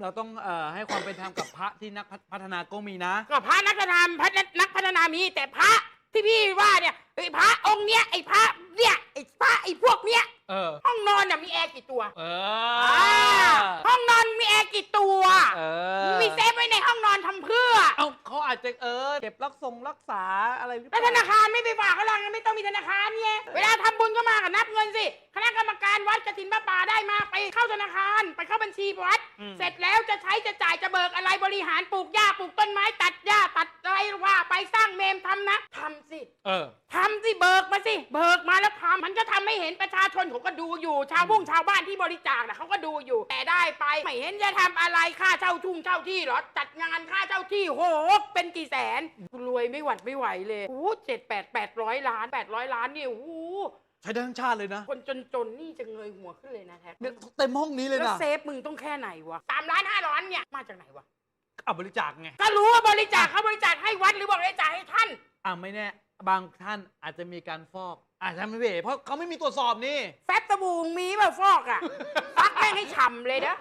เราต้องเอ่อให้ความเป็นธรรมกับพระที่นักพัฒนาก็มีนะ ก็พระนักพัฒนาพระนักพัฒนามีแต่พระที่พี่ว่าเนี่ยไอ้พระองค์เนี้ยไอ้พระเนี่ยไอ้พระไอ้พวกเนี้ยเออ ห้องนอนน่ะมีแอร์กี่ตัวเออ่าอห้องนอนมีแอร์กี่ตัว เออมีเซฟไว้ในห้องนอนทำเพื่อ เอ้าเขาอาจจะเออเก็บรักทรงรักษาอะไรหรือเปแล้วล่าธนาคารไม่ไปฝากเขาหรอกไม่ต้องมีธนาคารเนี่ยเวลาทำบุญก็มากับนับเงินสิ คาร ไปเข้าบัญชีวัด อืม เสร็จแล้วจะใช้จะจ่ายจะเบิกอะไรบริหารปลูกหญ้าปลูกต้นไม้ตัดหญ้าตัดอะไรว่าไปสร้างเมมทำนะทำสิ เออ ทำสิเบิกมาสิ เบิกมาแล้วทำมันก็ทำให้เห็นประชาชนเขาก็ดูอยู่ ชาวบุ้งชาวบ้านที่บริจาคนะเขาก็ดูอยู่ แต่ได้ไปไม่เห็นจะทำอะไรค่าเช่าทุ่งเช่าที่เหรอจัดงานค่าเช่าที่โหเป็นกี่แสนรวยไม่หวัดไม่ไหวเลยโอ้เจ็ดแปดแปดร้อยล้านแปดร้อยล้านเนี่ยโอ้โห ใช้ได้ทั้งชาติเลยนะคนจนๆนี่จะเงยหัวขึ้นเลยนะแท็กเนี่ยเต็มห้องนี้เลยแล้วนะเซฟมึงต้องแค่ไหนวะสามล้านห้าล้านเนี่ยมาจากไหนวะเอาบริจาคไงก็รู้ว่าบริจาคเขาบริจาคให้วัดหรือบอกบริจาคให้ท่าน อ่าไม่แน่ บางท่านอาจจะมีการฟอกอาจจะไม่เวเพราะเขาไม่มีตรวจสอบนี่ แฟบสบู่มีแบบฟอกอะ ฟักแม่งให้ฉ่ำเลยนะ